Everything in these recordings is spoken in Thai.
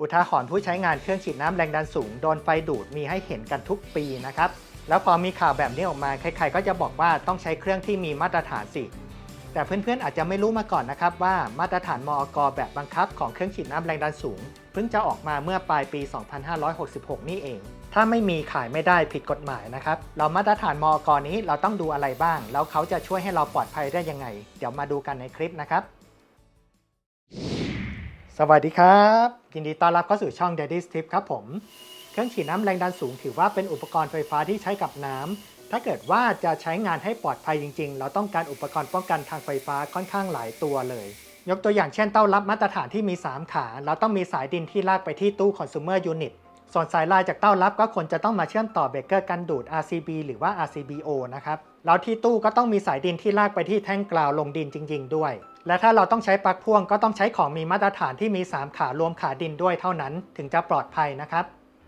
อุทาหรณ์ผู้ใช้งานเครื่องฉีดน้ำแรงดันสูงโดนไฟดูดมีให้เห็นกันทุกปีนะครับ แล้วพอมีข่าวแบบนี้ออกมาใครๆก็จะบอกว่าต้องใช้เครื่องที่มีมาตรฐานสิ แต่เพื่อนๆอาจจะไม่รู้มาก่อนนะครับว่ามาตรฐานมอกแบบบังคับของเครื่องฉีดน้ำแรงดันสูง เพิ่งจะออกมาเมื่อปลายปี 2566 นี่เอง ถ้าไม่มีขายไม่ได้ผิดกฎหมายนะครับ เรามาตรฐานมอกนี้เราต้องดูอะไรบ้าง แล้วเขาจะช่วยให้เราปลอดภัยได้ยังไง เดี๋ยวมาดูกันในคลิปนะครับ สวัสดีครับ ยินดีต้อนรับเข้าสู่ช่อง Daddy's Tip ครับผม เครื่องฉีดน้ำแรงดันสูงถือว่าเป็นอุปกรณ์ไฟฟ้าที่ใช้กับน้ำ ถ้าเกิดว่าจะใช้งานให้ปลอดภัยจริง ๆ เราต้องการอุปกรณ์ป้องกันทางไฟฟ้าค่อนข้างหลายตัวเลย ยกตัวอย่างเช่นเต้ารับมาตรฐานที่มี 3 ขา เราต้องมีสายดินที่ลากไปที่ตู้ consumer unit ส่วนสายลายจากเต้ารับก็ควรจะต้องมาเชื่อมต่อเบรกเกอร์กันดูด RCB หรือว่า RCBO นะครับ แล้วที่ตู้ก็ต้องมีสายดินที่ลากไปที่แท่งกราวลงดินจริง ๆ ด้วย และถ้าเราต้องใช้ปลั๊กพ่วงก็ต้องใช้ของมีมาตรฐานที่มี 3 ขารวมขาดินด้วยเท่านั้น ถึงจะปลอดภัยนะครับ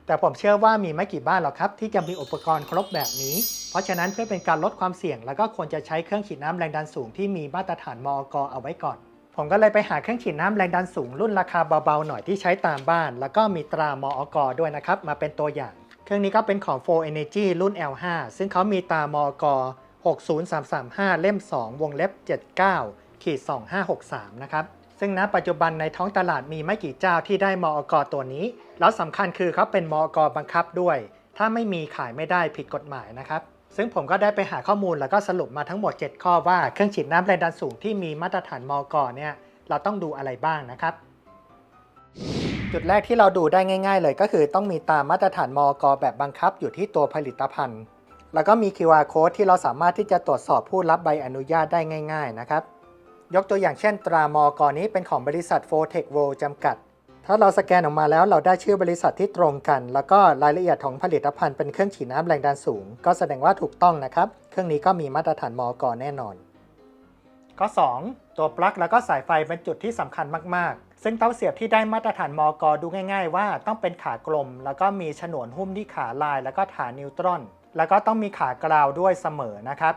แต่ผมเชื่อว่ามีไม่กี่บ้านหรอกครับ ที่จะมีอุปกรณ์ครบแบบนี้ เพราะฉะนั้นเพื่อเป็นการลดความเสี่ยง แล้วก็ควรจะใช้เครื่องฉีดน้ำแรงดันสูงที่มีมาตรฐานมอกเอาไว้ก่อน ผมก็เลยไปหาเครื่องฉีดน้ำแรงดันสูงรุ่นราคาเบาๆหน่อยที่ใช้ตามบ้าน แล้วก็มีตรามอกด้วยนะครับมาเป็นตัวอย่าง เครื่องนี้ก็เป็นของ 4 Energy รุ่น L5 ซึ่งเขามีตามอก60335 เล่ม 2 วงเล็บ 79 ขีด2563 นะครับ ซึ่งณปัจจุบันในท้องตลาดมีไม่กี่เจ้าที่ได้มอกตัวนี้ แล้วสำคัญคือเขาเป็นมอกบังคับด้วย ถ้าไม่มีขายไม่ได้ผิดกฎหมายนะครับ ซึ่งผมก็ได้ไปหาข้อมูลแล้วก็สรุปมาทั้งหมด 7 ข้อว่าเครื่องฉีดน้ำแรงดันสูงที่มีมาตรฐานมอกเนี่ยเราต้องดูอะไรบ้างนะครับจุดแรกที่เราดูได้ง่าย ๆ เลยก็คือต้องมีตามมาตรฐานมอกแบบบังคับอยู่ที่ตัวผลิตภัณฑ์ แล้วก็มี QR code ที่เราสามารถที่จะตรวจสอบผู้รับใบอนุญาตได้ง่าย ๆ นะครับ ยกตัวอย่างเช่น ตรามอกอนี้เป็นของบริษัท f o t e c h World จำกัด ถ้าเราสแกนออกมาแล้วเราได้ชื่อบริษัทที่ตรงกัน แล้วก็รายละเอียดของผลิตภัณฑ์เป็นเครื่องฉีดน้ำแรงดันสูง ก็แสดงว่าถูกต้องนะครับ เครื่องนี้ก็มีมาตรฐานมอกอแน่นอน ข้อ 2 ตัวปลั๊กแล้วก็สายไฟเป็นจุดที่สำคัญมากๆ ซึ่งเต้าเสียบที่ได้มาตรฐานมอกอดูง่าย ๆ ว่าต้องเป็นขากลม แล้วก็มีฉนวนหุ้มที่ขาลาย แล้วก็ฐานนิวตรอน แล้วก็ต้องมีขากราวด้วยเสมอนะครับ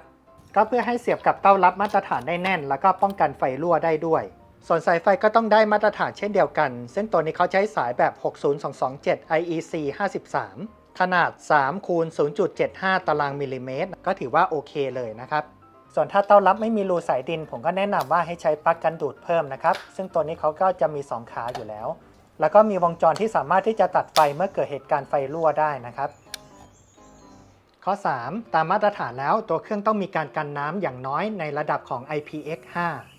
ก็เพื่อให้เสียบกับเต้ารับมาตรฐานได้แน่น แล้วก็ป้องกันไฟรั่วได้ด้วย ส่วนสายไฟก็ต้องได้มาตรฐานเช่นเดียวกัน ซึ่งตัวนี้เขาใช้สายแบบ 60227 IEC 53 ขนาด3คูณ0.75 ตารางมิลลิเมตร ก็ถือว่าโอเคเลยนะครับ ส่วนถ้าเต้ารับไม่มีรูสายดิน ผมก็แนะนำว่าให้ใช้ปลั๊กกันดูดเพิ่มนะครับ ซึ่งตัวนี้เขาก็จะมี 2 ขาอยู่แล้ว แล้วก็มีวงจรที่สามารถที่จะตัดไฟเมื่อเกิดเหตุการณ์ไฟรั่วได้นะครับ ข้อ 3 ตามมาตรฐานแล้วตัวเครื่องต้องมีการกันน้ำอย่างน้อยในระดับของ IPX5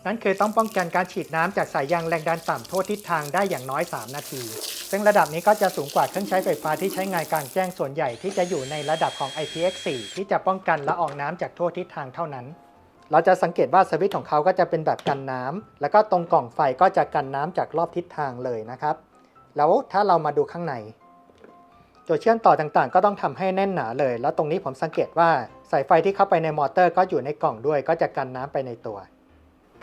นั่นคือต้องป้องกันการฉีดน้ำจากสายยางแรงดันต่ำทั่วทิศทางได้อย่างน้อย 3 นาที ซึ่งระดับนี้ก็จะสูงกว่าเครื่องใช้ไฟฟ้าที่ใช้งานกลางแจ้งส่วนใหญ่ที่จะอยู่ในระดับของ IPX4 ที่จะป้องกันละอองน้ำจากทั่วทิศทางเท่านั้น เราจะสังเกตว่าสวิตช์ของเขาก็จะเป็นแบบกันน้ำแล้วก็ตรงกล่องไฟก็จะกันน้ำจากรอบทิศทางเลยนะครับ แล้วถ้าเรามาดูข้างใน ตัวเชื่อมต่อต่างๆ ก็ต้องทำให้แน่นหนาเลย แล้วตรงนี้ผมสังเกตว่าสายไฟที่เข้าไปในมอเตอร์ก็อยู่ในกล่องด้วย ก็จะกันน้ำไปในตัว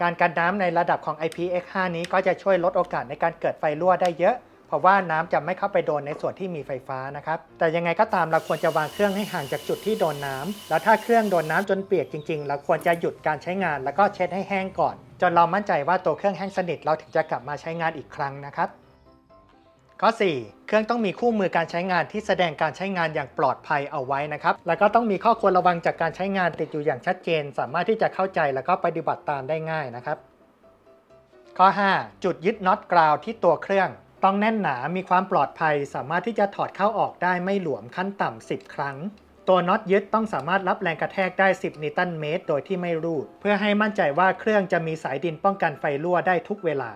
การกันน้ำในระดับของ IPX5 นี้ก็จะช่วยลดโอกาสในการเกิดไฟรั่วได้เยอะเพราะว่าน้ำจะไม่เข้าไปโดนในส่วนที่มีไฟฟ้านะครับ แต่ยังไงก็ตามเราควรจะวางเครื่องให้ห่างจากจุดที่โดนน้ำแล้วถ้าเครื่องโดนน้ำจนเปียกจริงๆ เราควรจะหยุดการใช้งาน แล้วก็เช็ดให้แห้งก่อน จนเรามั่นใจว่าตัวเครื่องแห้งสนิทเราถึงจะกลับมาใช้งานอีกครั้งนะครับ ข้อ 4 เครื่องต้องมีคู่มือการใช้งานที่แสดงการใช้งานอย่างปลอดภัยเอาไว้นะครับ แล้วก็ต้องมีข้อควรระวังจากการใช้งานติดอยู่อย่างชัดเจน สามารถที่จะเข้าใจแล้วก็ปฏิบัติตามได้ง่ายนะครับ ข้อ 5 จุดยึดน็อตกราวที่ตัวเครื่อง ต้องแน่นหนา มีความปลอดภัย สามารถที่จะถอดเข้าออกได้ไม่หลวมขั้นต่ำ10 ครั้งตัวน็อตยึดต้องสามารถรับแรงกระแทกได้ 10 นิวตันเมตร โดยที่ไม่รูด เพื่อให้มั่นใจว่าเครื่องจะมีสายดินป้องกันไฟรั่วได้ทุกเวลา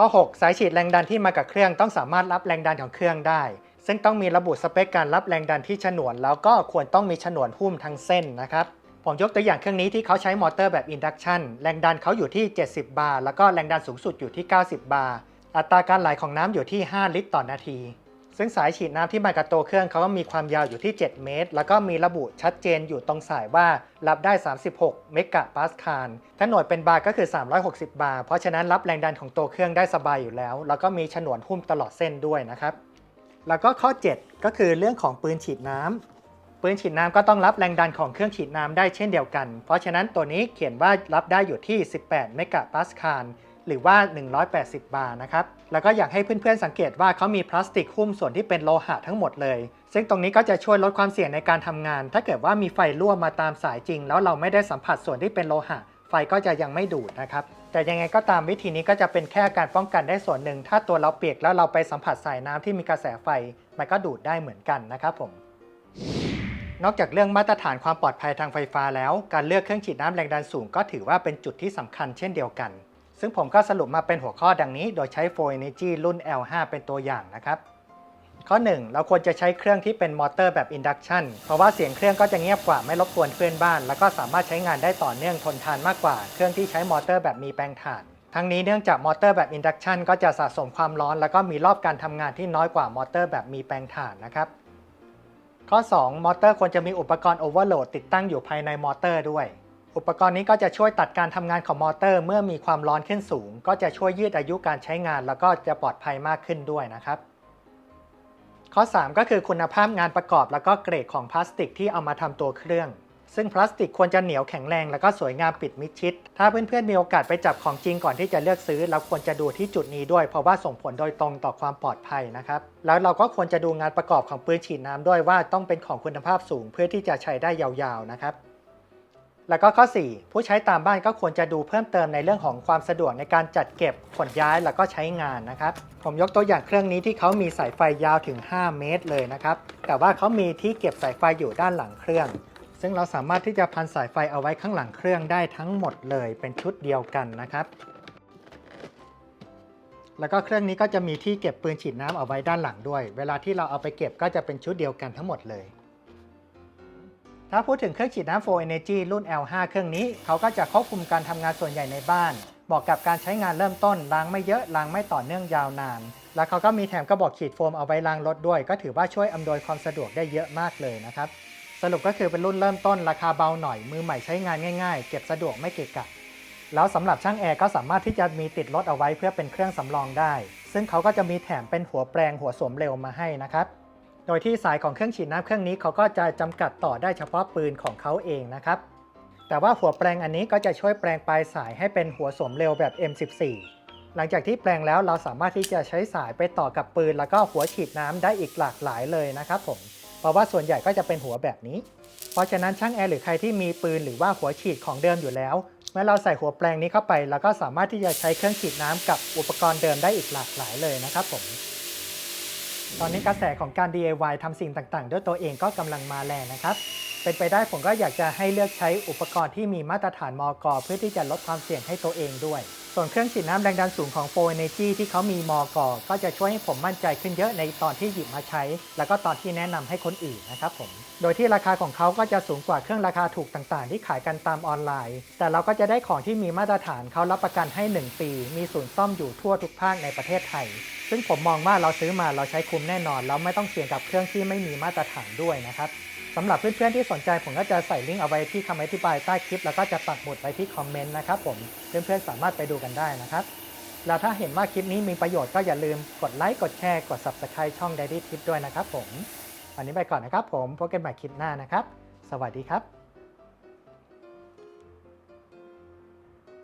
ข้อ 6 สายฉีดแรงดันที่มากับเครื่องต้องสามารถรับแรงดันของเครื่องได้ ซึ่งต้องมีระบุสเปคการรับแรงดันที่ฉนวน แล้วก็ควรต้องมีฉนวนหุ้มทั้งเส้นนะครับผมยกตัวอย่างเครื่องนี้ที่เขาใช้มอเตอร์แบบอินดักชันแรงดันเขาอยู่ที่ 70 บาร์ แล้วก็แรงดันสูงสุดอยู่ที่ 90 บาร์ อัตราการไหลของน้ำอยู่ที่ 5 ลิตรต่อนาที ซึ่งสายฉีดน้ำที่มากับตัวเครื่องเขาก็มีความยาวอยู่ที่ 7 เมตร แล้วก็มีระบุชัดเจนอยู่ตรงสายว่ารับได้ 36 เมกะปาสคาลถ้าหน่วยเป็นบาร์ก็คือ 360 บาร์ เพราะฉะนั้นรับแรงดันของตัวเครื่องได้สบายอยู่แล้ว แล้วก็มีฉนวนหุ้มตลอดเส้นด้วยนะครับ แล้วก็ข้อ 7 ก็คือเรื่องของปืนฉีดน้ำปืนฉีดน้ำก็ต้องรับแรงดันของเครื่องฉีดน้ำได้เช่นเดียวกัน เพราะฉะนั้นตัวนี้เขียนว่ารับได้อยู่ที่ 18 เมกะปาสคาล หรือว่า 180 บาร์นะครับ แล้วก็อยากให้เพื่อนๆสังเกตว่าเขามีพลาสติกหุ้มส่วนที่เป็นโลหะทั้งหมดเลย ซึ่งตรงนี้ก็จะช่วยลดความเสี่ยงในการทำงาน ถ้าเกิดว่ามีไฟรั่วมาตามสายจริง แล้วเราไม่ได้สัมผัสส่วนที่เป็นโลหะ ไฟก็จะยังไม่ดูดนะครับ แต่ยังไงก็ตามวิธีนี้ก็จะเป็นแค่การป้องกันได้ส่วนหนึ่ง ถ้าตัวเราเปียกแล้วเราไปสัมผัสสายน้ำที่มีกระแสไฟ มันก็ดูดได้เหมือนกันนะครับผมนอกจากเรื่องมาตรฐานความปลอดภัยทางไฟฟ้าแล้ว การเลือกเครื่องฉีดน้ำแรงดันสูงก็ถือว่าเป็นจุดที่สำคัญเช่นเดียวกัน ซึ่งผมก็สรุปมาเป็นหัวข้อดังนี้ โดยใช้4 Energy รุ่น L5 เป็นตัวอย่างนะครับ ข้อ 1 เราควรจะใช้เครื่องที่เป็นมอเตอร์แบบ Induction เพราะว่าเสียงเครื่องก็จะเงียบกว่าไม่รบกวนเพื่อนบ้าน แล้วก็สามารถใช้งานได้ต่อเนื่องทนทานมากกว่า เครื่องที่ใช้มอเตอร์แบบมีแปลงถ่านทั้งนี้เนื่องจากมอเตอร์แบบ Induction ก็จะสะสมความร้อน แล้วก็มีรอบการทำงานที่น้อยกว่ามอเตอร์แบบมีแปลงถ่านนะครับข้อ 2 มอเตอร์ควรจะมีอุปกรณ์โอเวอร์โหลดติดตั้งอยู่ภายในมอเตอร์ด้วย อุปกรณ์นี้ก็จะช่วยตัดการทำงานของมอเตอร์ เมื่อมีความร้อนขึ้นสูง ก็จะช่วยยืดอายุการใช้งาน แล้วก็จะปลอดภัยมากขึ้นด้วยนะครับ ข้อ 3 ก็คือคุณภาพงานประกอบแล้วก็เกรดของพลาสติกที่เอามาทำตัวเครื่อง ซึ่งพลาสติกควรจะเหนียวแข็งแรงแล้วก็สวยงามปิดมิดชิด ถ้าเพื่อนๆมีโอกาสไปจับของจริงก่อนที่จะเลือกซื้อ เราควรจะดูที่จุดนี้ด้วย เพราะว่าส่งผลโดยตรงต่อความปลอดภัยนะครับแล้วเราก็ควรจะดูงานประกอบของปืนฉีดน้ำด้วยว่าต้องเป็นของคุณภาพสูงเพื่อที่จะใช้ได้ยาวๆนะครับ แล้วก็ข้อ 4 ผู้ใช้ตามบ้านก็ควรจะดูเพิ่มเติมในเรื่องของความสะดวกในการจัดเก็บขนย้ายแล้วก็ใช้งานนะครับ ผมยกตัวอย่างเครื่องนี้ที่เขามีสายไฟยาวถึง 5 เมตรเลยนะครับ แต่ว่าเขามีที่เก็บสายไฟอยู่ด้านหลังเครื่อง ซึ่งเราสามารถที่จะพันสายไฟเอาไว้ข้างหลังเครื่องได้ทั้งหมดเลยเป็นชุดเดียวกันนะครับ แล้วก็เครื่องนี้ก็จะมีที่เก็บปืนฉีดน้ำเอาไว้ด้านหลังด้วย เวลาที่เราเอาไปเก็บก็จะเป็นชุดเดียวกันทั้งหมดเลย ถ้าพูดถึงเครื่องฉีดน้ำ4 Energy รุ่น L5 เครื่องนี้ เขาก็จะควบคุมการทำงานส่วนใหญ่ในบ้านเหมาะกับการใช้งานเริ่มต้นล้างไม่เยอะล้างไม่ต่อเนื่องยาวนาน แล้วเขาก็มีแถมกระบอกฉีดโฟมเอาไว้ล้างรถด้วย ก็ถือว่าช่วยอำนวยความสะดวกได้เยอะมากเลยนะครับสรุปก็คือเป็นรุ่นเริ่มต้นราคาเบาหน่อยมือใหม่ใช้งานง่าย ๆ เก็บสะดวกไม่เกะกะแล้วสำหรับช่างแอร์ก็สามารถที่จะมีติดรถเอาไว้เพื่อเป็นเครื่องสำรองได้ ซึ่งเขาก็จะมีแถมเป็นหัวแปลงหัวสวมเร็วมาให้นะครับ โดยที่สายของเครื่องฉีดน้ำเครื่องนี้เขาก็จะจำกัดต่อได้เฉพาะปืนของเขาเองนะครับ แต่ว่าหัวแปลงอันนี้ก็จะช่วยแปลงปลายสายให้เป็นหัวสวมเร็วแบบ M14 หลังจากที่แปลงแล้วเราสามารถที่จะใช้สายไปต่อกับปืน แล้วก็หัวฉีดน้ำได้อีกหลากหลายเลยนะครับผม เพราะว่าส่วนใหญ่ก็จะเป็นหัวแบบนี้ เพราะฉะนั้นช่างแอร์หรือใครที่มีปืนหรือว่าหัวฉีดของเดิมอยู่แล้ว เมื่อเราใส่หัวแปลงนี้เข้าไป เราก็สามารถที่จะใช้เครื่องฉีดน้ำกับอุปกรณ์เดิมได้อีกหลากหลายเลยนะครับผม ตอนนี้กระแสของการ DIY ทำสิ่งต่างๆ ด้วยตัวเองก็กำลังมาแรงนะครับ เป็นไปได้ผมก็อยากจะให้เลือกใช้อุปกรณ์ที่มีมาตรฐานมอกเพื่อที่จะลดความเสี่ยงให้ตัวเองด้วย ส่วนเครื่องฉีดน้ำแรงดันสูงของ4 Energy ที่เขามีมอก่อ ก็จะช่วยให้ผมมั่นใจขึ้นเยอะในตอนที่หยิบมาใช้ แล้วก็ตอนที่แนะนำให้คนอื่นนะครับผม โดยที่ราคาของเขาก็จะสูงกว่าเครื่องราคาถูกต่างๆ ที่ขายกันตามออนไลน์ แต่เราก็จะได้ของที่มีมาตรฐานเขารับประกันให้ 1 ปี มีศูนย์ซ่อมอยู่ทั่วทุกภาคในประเทศไทย ซึ่งผมมองว่าเราซื้อมาเราใช้คุ้มแน่นอนแล้วไม่ต้องเสี่ยงกับเครื่องที่ไม่มีมาตรฐานด้วยนะครับ สำหรับเพื่อนๆที่สนใจผมก็จะใส่ลิงก์เอาไว้ที่คำอธิบายใต้คลิป แล้วก็จะปักหมุดไว้ที่คอมเมนต์นะครับผมเพื่อนๆสามารถไปดูกันได้นะครับ แล้วถ้าเห็นว่าคลิปนี้มีประโยชน์ก็อย่าลืมกดไลค์กดแชร์กด Subscribe ช่อง daily Tip ด้วยนะครับผมวันนี้ไปก่อนนะครับผมพบกันใหม่คลิปหน้านะครับ สวัสดีครับ